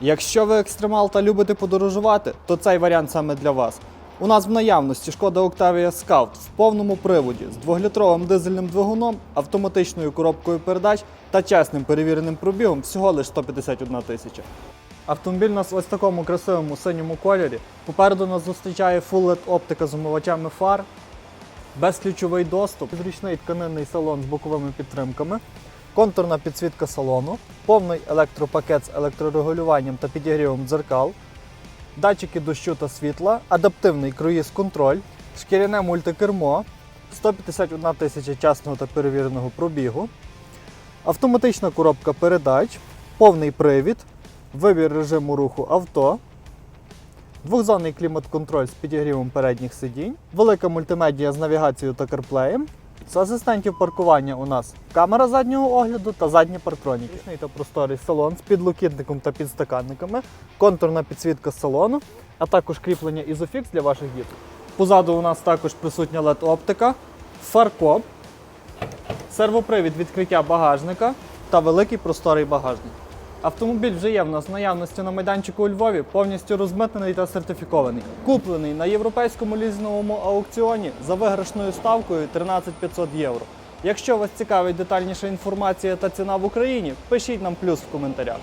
Якщо ви екстремал та любите подорожувати, то цей варіант саме для вас. У нас в наявності шкода Octavia Scout в повному приводі з двохлітровим дизельним двигуном, автоматичною коробкою передач та чесним перевіреним пробігом всього лише 151 тисяча. Автомобіль у нас ось такому красивому синьому кольорі. Попереду нас зустрічає Full LED оптика з умивачами фар, безключовий доступ, зручний тканинний салон з боковими підтримками, контурна підсвітка салону, повний електропакет з електрорегулюванням та підігрівом дзеркал, датчики дощу та світла, адаптивний круїз-контроль, шкіряне мультикермо, 151 тисяча чесного та перевіреного пробігу, автоматична коробка передач, повний привід, вибір режиму руху авто, двохзонний клімат-контроль з підігрівом передніх сидінь, велика мультимедія з навігацією та карплеєм. З асистентів паркування у нас камера заднього огляду та задні парктроніки. Та просторий салон з підлокітником та підстаканниками, контурна підсвітка салону, а також кріплення Isofix для ваших діток. Позаду у нас також присутня LED-оптика, фаркоп, сервопривід відкриття багажника та великий просторий багажник. Автомобіль вже є в нас наявності на майданчику у Львові, повністю розмитнений та сертифікований. Куплений на європейському лізинговому аукціоні за виграшною ставкою 13 500 євро. Якщо вас цікавить детальніша інформація та ціна в Україні, пишіть нам плюс в коментарях.